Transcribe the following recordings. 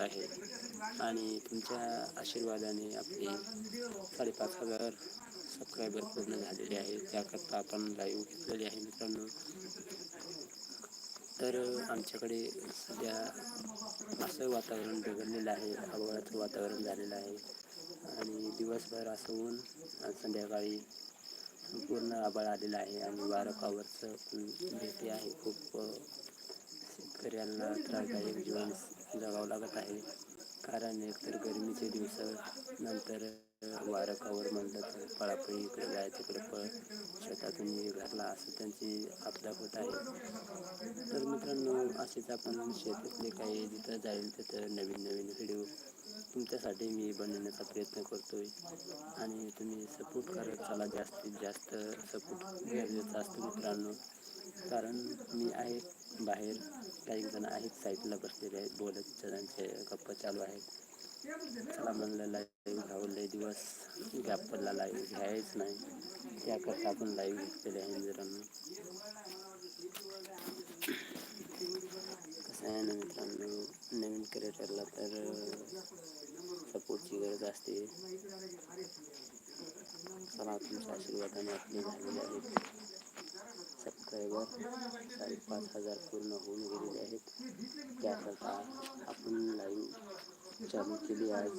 आहे. आणि तुमच्या आशीर्वादाने आपले साडेपाच हजार सबस्क्रायबर पूर्ण झालेले आहे त्याकरता आपण लाईव्ह घेतलेले आहे मित्रांनो. तर आमच्याकडे सध्या असं वातावरण बिघडलेलं आहे. हवाळाचं वातावरण झालेलं आहे. आणि दिवसभर असं ऊन संध्याकाळी पूर्ण आबाळ आलेलं आहे. आणि वारं पावरचं भेटी आहे. खूप शेतकऱ्यांना त्रासदायक जीवन जगावं लागत आहे. कारण एकतर गरमीचे दिवस नंतर वारं कावर म्हणलं तर पळापळी इकडे जाय तिकडे पळ शेतातून घरला असं त्यांची आपदा होत आहे. तर मित्रांनो असेच आपण शेतातले काही जिथं जाईल तिथं नवीन नवीन व्हिडिओ तुमच्यासाठी मी बनवण्याचा प्रयत्न करतोय. आणि तुम्ही सपोर्ट करत चला जास्तीत जास्त सपोर्ट गरजेचं असतं मित्रांनो. कारण मी आहे बाहेर काही जण आहेत साईडला बसलेले आहेत बोलत जणांचे गप्पा चालू आहेत. चला म्हणलं लाईव्ह घ्यावं लय दिवस गॅप पडला लाईव्ह घ्यायच नाही. त्याकरता आपण लाईव्ह घेतलेले आहे मित्रांनो. कसं आहे ना मित्रांनो? नवीन क्रिएटरला तर सपोर्टची गरज असते. चला तुमच्या आशीर्वादाने आपले झालेले आहेत सबस्क्रायबर साडेपाच हजार पूर्ण होऊन गेलेले आहेत. त्याकरता आपण लाईव्ह चालू केली आज.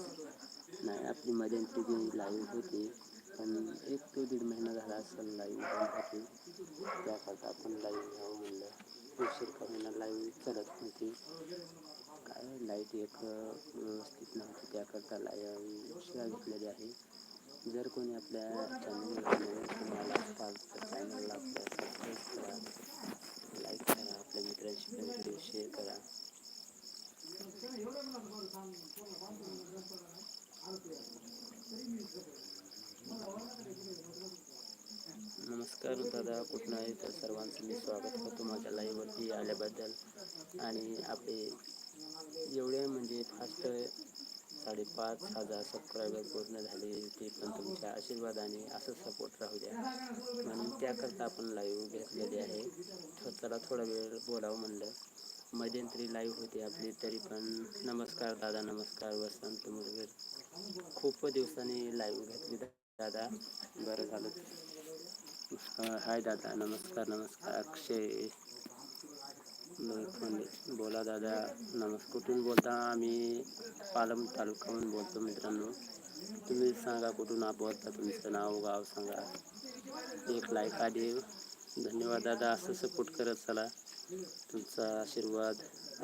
नाही आपली मध्यंतरी लाईव्ह होती पण एक ते दीड महिना झाला असेल लाईव्ह होती. त्याकरता आपण लाईव्ह घ्यावं म्हणलं. उशीर का होईना लाईव्ह करत नव्हती. काय लाइट एक व्यवस्थित नव्हती. त्याकरता लाईव्ह उशिरा घेतलेली आहे. जर कोणी आपल्या चॅनलवर तुम्हाला तर चॅनलला आपल्या सबस्क्राईब करा लाईक करा आपल्या मित्रांशी पण व्हिडिओ शेअर करा. नमस्कार दादा कुठं आहे? तर सर्वांचं मी स्वागत करतो. माझ्या लाईव्हवरती आल्याबद्दल. आणि आपले एवढे म्हणजे फास्ट साडेपाच हजार सबस्क्रायबर पूर्ण झाले ते पण तुमच्या आशीर्वादाने असं सपोर्ट राहू द्या. म्हणून त्याकरता आपण लाईव्ह घेतलेली आहे. तर चला थोडा वेळ बोलावं म्हणलं. मध्यंतरी लाईव्ह होती आपली तरी पण नमस्कार दादा नमस्कार वसंत मुरगेर. खूप दिवसांनी लाईव्ह घेतली दादा. बरं झालं. हाय दादा नमस्कार नमस्कार. अक्षय. बोला दादा नमस्कार. कुठून बोलता? आम्ही पालम तालुक्याहून बोलतो मित्रांनो. तुम्ही सांगा कुठून आप बोलता? तुमचं नाव गाव सांगा. एक लाईक आधी धन्यवाद दादा. असं सपोर्ट करत चला. तुमचा आशीर्वाद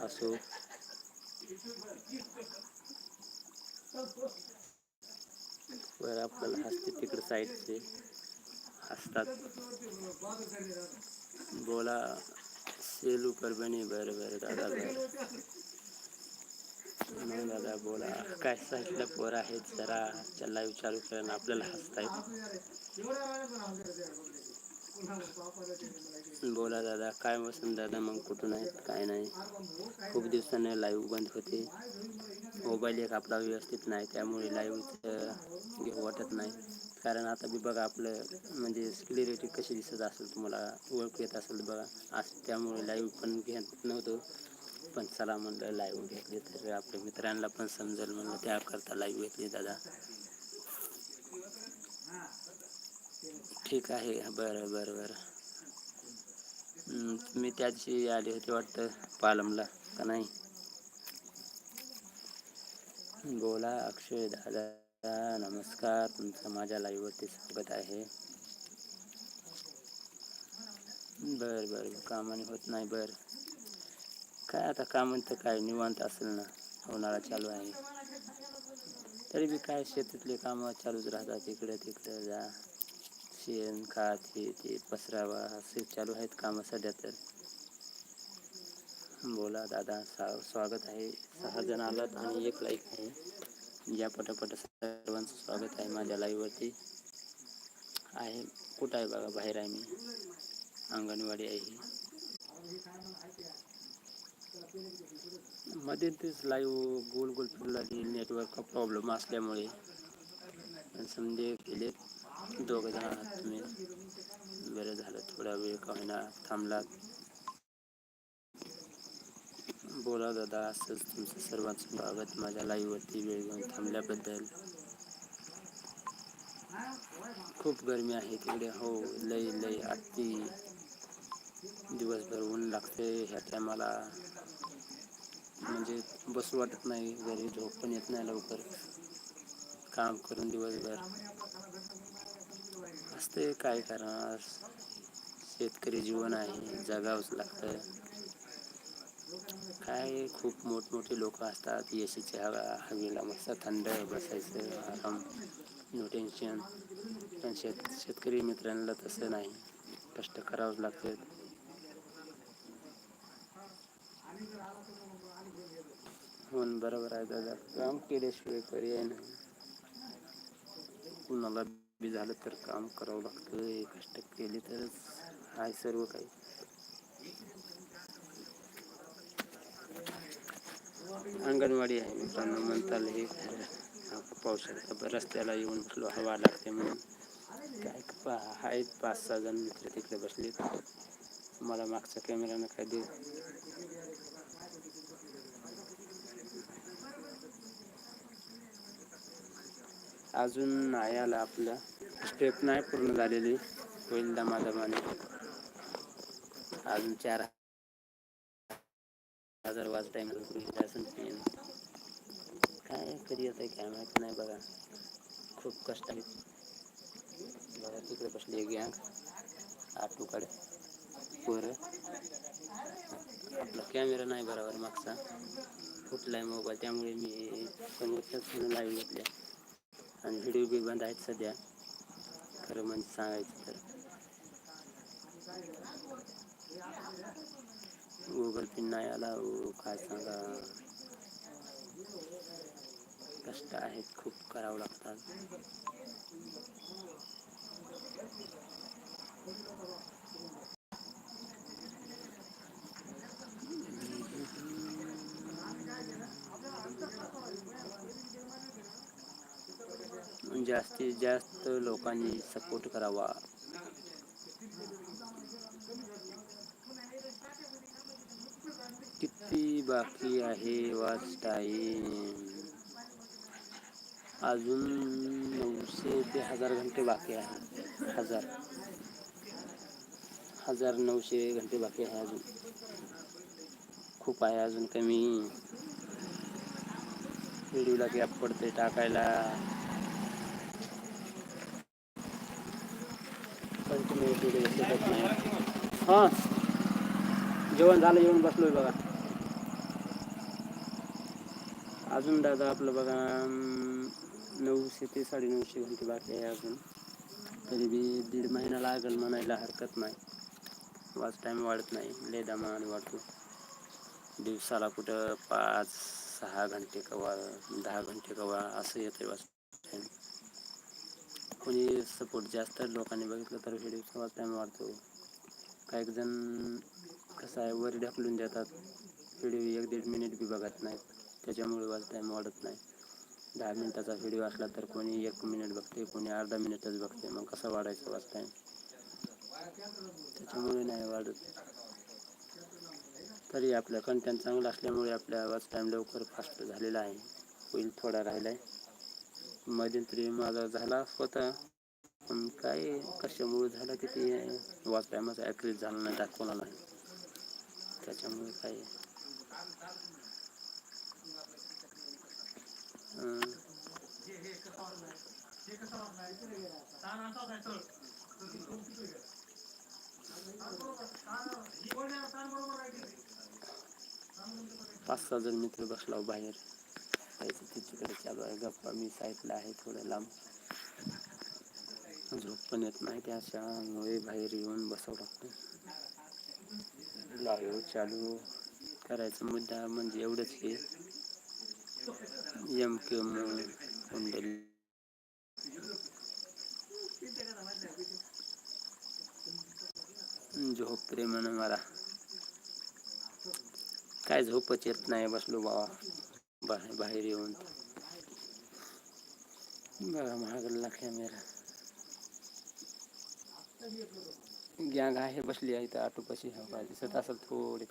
असो. वर आपल्याला हसते तिकडे साईडचे असतात बोला. सेलू परभणी बरं बरं दादा बरं मग दादा बोला काय साईडला पोर आहेत जरा लाईव्ह चालू करा आपल्याला हसतायत बोला दादा काय वसंत दादा मग कुठून आहेत काय नाही? खूप दिवसाने लाईव्ह बंद होते. मोबाईल एक आपला व्यवस्थित नाही त्यामुळे लाईव्ह घेऊ वाटत नाही. कारण आता बी बघा आपलं म्हणजे क्लिअरिटी कशी दिसत असेल तुम्हाला ओळख येत असेल बघा. असं त्यामुळे लाईव्ह पण घेत नव्हतो. पण चला म्हणलं लाईव्ह घेतली तर आपल्या मित्रांना पण समजेल म्हणलं त्याकरता लाईव्ह घेतली दादा. ठीक आहे बरं बरं बरं. तुम्ही त्या दिवशी आले होते वाटतं पालमला का नाही? बोला अक्षय दादा. नमस्कार तुमचं माझ्या लाईव्हवरती स्वागत आहे. बर बर. कामाने होत नाही बर. काय आता काम तर काय? निवांत असेल ना. उन्हाळा चालू आहे. तरी बी काय शेतातले कामं चालूच राहतात. इकडे तिकडे जा. शेण खात हे ते पसरावा. असे चालू आहेत कामं सध्या तर. बोला दादा. सा स्वागत आहे. सहा जण आलात आणि एक लाईक आहे. या पटापट सर्वांचं स्वागत आहे. माझ्या लाईव्हवरती आहे. कुठं आहे बघा? बाहेर आहे मी. अंगणवाडी आहे ही. मध्ये तेच लाईव्ह गोल गोल फिरला नेटवर्क नेटवर्कचा प्रॉब्लेम असल्यामुळे. समजे गेले दोघं जण आहात तुम्ही. बरं झालं. थोडा वेळ का होईना थांबलात. बोला दादा असंच तुमचं सर्वांचं स्वागत. माझ्या लाईव्हवरती वेळ घेऊन थांबल्याबद्दल. खूप गरमी आहे तिकडे. हो लई लई. अति दिवसभर ऊन लागते ह्या टायमाला. म्हणजे बसू वाटत नाही घरी झोप पण येत नाही लवकर. काम करून दिवसभर. असते काय करणार शेतकरी जीवन आहे जगावंच लागतं. काय खूप मोठमोठे लोक असतात येशीच्या हवा हवेला मस्त थंड बसायचं आराम नो टेन्शन पण शेत शेतकरी मित्रांना तसं नाही. कष्ट करावंच लागतं म्हणून बरोबर आहे दादा. काम केल्याशिवाय पर्याय नाही. कुणाला बी झालं तर काम करावं लागतं कष्ट केले तरच आहे सर्व काही. अंगणवाडी आहे मित्रांनो म्हणताल हे पावसाळ्यात रस्त्याला येऊन फुलं हवा लागते म्हणून. काय पा आहेत पाच सहा जण मित्र तिकडे बसले मला मागचा कॅमेरानं काय दे अजून नाही आला आपलं. स्टेप नाही पूर्ण झालेली. होईल दमादमाने. अजून चार हजार वाज टाईम असून काय कधी येत आहे काय माहीत नाही बघा. खूप कष्ट आहेत. बघा तिकडे बसली गँग आटूकडे. पोरं. आपला कॅमेरा नाही बरोबर मागचा. फुटला आहे मोबाईल त्यामुळे मी समोरच्याच लाईव्ह घेतल्या. आणि व्हिडिओ बी बंद आहेत सध्या. खरं म्हणजे सांगायचं तर. गुगल पिन नाही आला हो काय सांगा कष्ट आहेत खूप करावं लागतात जास्तीत जास्त लोकांनी सपोर्ट करावा. किती बाकी आहे वाच टाईम अजून नऊशे ते हजार घंटे बाकी आहे. हजार. हजार नऊशे घंटे बाकी आहे अजून. खूप आहे अजून कमी. व्हिडिओला गॅप पडते टाकायला. कंटिन्यू व्हिडिओ हां. जेवण झालं जेवण बसलोय बघा. अजून दादा आपलं बघा नऊशे ते साडेनऊशे घंटे बाकी आहे अजून. तरी बी दीड महिना लागेल म्हणायला हरकत नाही. वाच टाईम वाढत नाही. लय दमाने वाढतो. दिवसाला कुठं पाच सहा घंटे कवा दहा घंटे कवा असं येतं वाच टाईम कोणी सपोर्ट जास्त लोकांनी बघितलं तर व्हिडिओचा वाच टाईम वाढतो. काही जण कसं आहे वर ढकलून देतात. व्हिडिओ एक दीड मिनिट बी बघत नाहीत. त्याच्यामुळे वाच टाईम वाढत नाही. दहा मिनिटाचा व्हिडिओ असला तर कोणी एक मिनिट बघते कोणी अर्धा मिनिटच बघते. मग कसा वाढायचा वाच टाईम त्याच्यामुळे नाही वाढत. तरी आपलं कंटेंट चांगलं असल्यामुळे आपल्या वाच टाईम लवकर फास्ट झालेला आहे. होईल थोडा राहिला आहे मध्यंतरी माझा झाला स्वतः. पण काय कशामुळे झालं की ते वाच टाईमच ॲक्रीज झाला नाही दाखवला नाही. त्याच्यामुळे काय पाच सहा जण मित्र बसला हो बाहेर. तिकडे तिच्याकडे चालू आहे. गप्पा मी साईडला आहे थोडं लांब. झोप पण येत नाही त्याच्यामुळे बाहेर येऊन बसावं लागतं. लाईव्ह चालू. करायचा मुद्दा म्हणजे एवढंच की एम के कुंडली झोप रे म्हण मला काय झोपच येत नाही बसलो बाबा बाहेर बाहेर येऊन बघा महागडला कॅमेरा गँग आहे बसली आहे तर आटोपाशी हवा दिसत असेल थोडी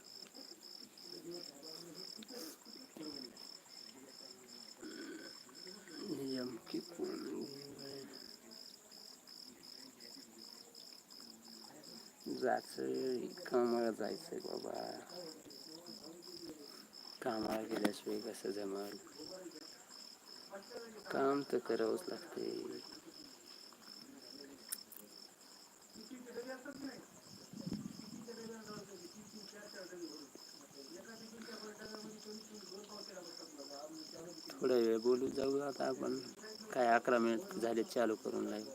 जायचं कामाला जायचंय बाबा. कामाला गेल्याशिवाय कसं जमल काम तर करावंच लागते थोडा वेळ बोलू जाऊ आता आपण. काय अकरा मिनिट झाले चालू करून लाईव्ह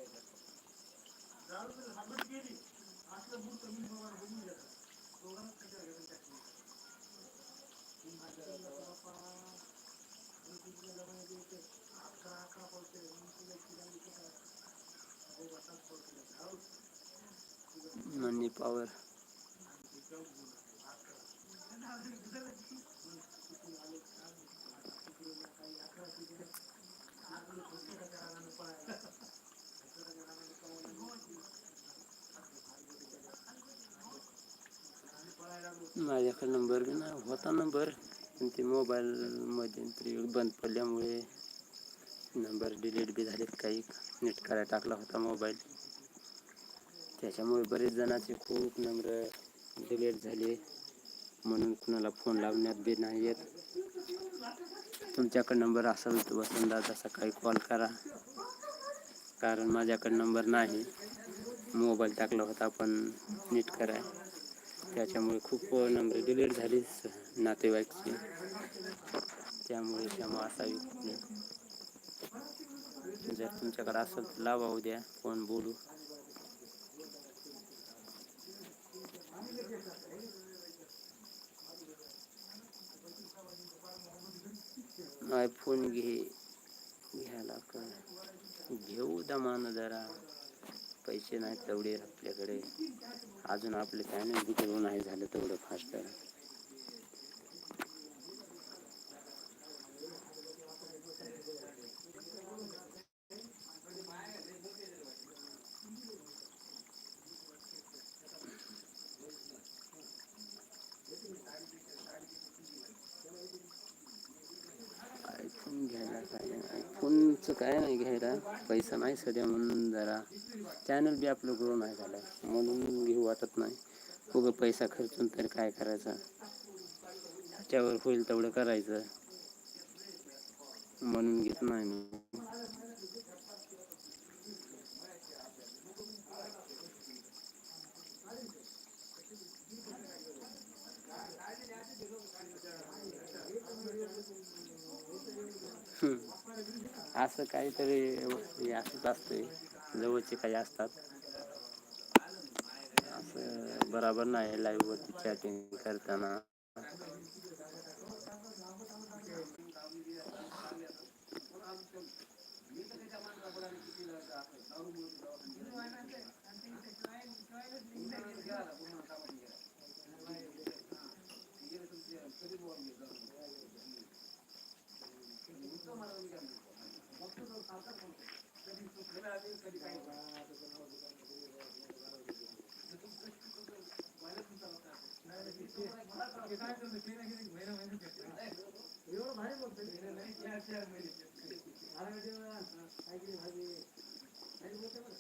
मनी पॉवर माझ्याकडे नंबर बी नाही होता नंबर पण ते मोबाईलमध्ये तरी बंद पडल्यामुळे. नंबर डिलीट बी झालेत काही. नीट करायला टाकला होता मोबाईल. त्याच्यामुळे बरेच जणांचे खूप नंबर डिलीट झाले. म्हणून कुणाला फोन लावण्यात बी नाही येत. तुमच्याकडे नंबर असेल तर वसंतदादा सकाळी कॉल करा. कारण माझ्याकडे नंबर नाही. मोबाईल टाकला होता पण नीट कराय त्याच्यामुळे खूप नंबर डिलीट झाली नातेवाईकची. त्यामुळे क्षमा असावी. जर तुमच्याकडे असेल तर लावा उद्या. फोन बोलू? आयफोन घे. घ्यायला का? घेऊ दमान जरा. पैसे नाहीत तेवढे आपल्याकडे. अजून आपले फॅन बी नाही झालं तेवढं फास्ट आयफोन घ्यायला काय नाही आयफोनचं काय नाही घ्यायला? पैसा नाही सध्या म्हणून जरा चॅनल बी आपलं ग्रो नाही झालं. म्हणून घेऊ वाटत नाही. उगं पैसा खर्चून तर काय करायचं? ह्याच्यावर होईल तेवढं करायचं. म्हणून घेत नाही मी हम्म. असं काहीतरी हे असंच असते. जवळचे काही असतात. असं बराबर नाही लाईव्ह वरती चॅटिंग करताना. एवढं भारी बोलतो काहीतरी भाजी काही बोलतो बरं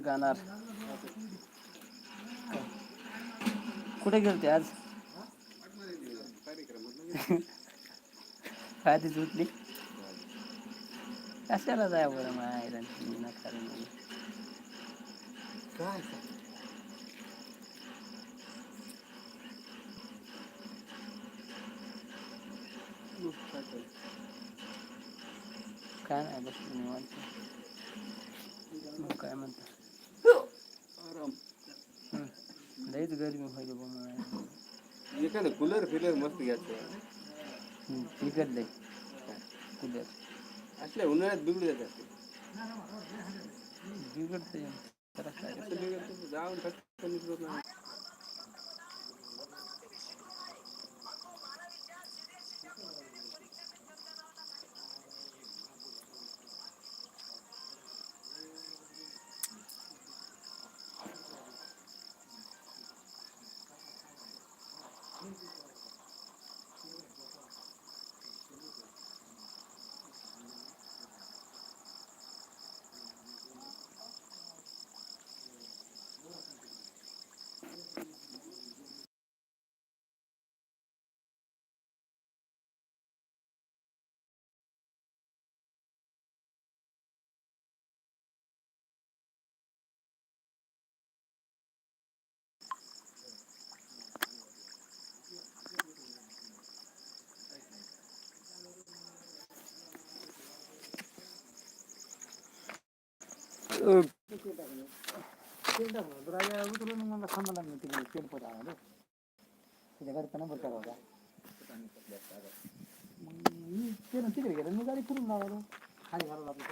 गाणार? कुठे गेलते आज? काय ती सुटली कशाला जाय बरं मायला काय? काय नाही बस निवांत. काय म्हणता? हो! लईच गरमी होईल बा मला एखादं कूलर फिलर मस्त घ्यायचं. विकत लई कूलर. আসলে ওনারা দুগুলো যেতে আসে দুগুলো যাও থাকতে गाडी फिरून लावा खाली घालावं लागलं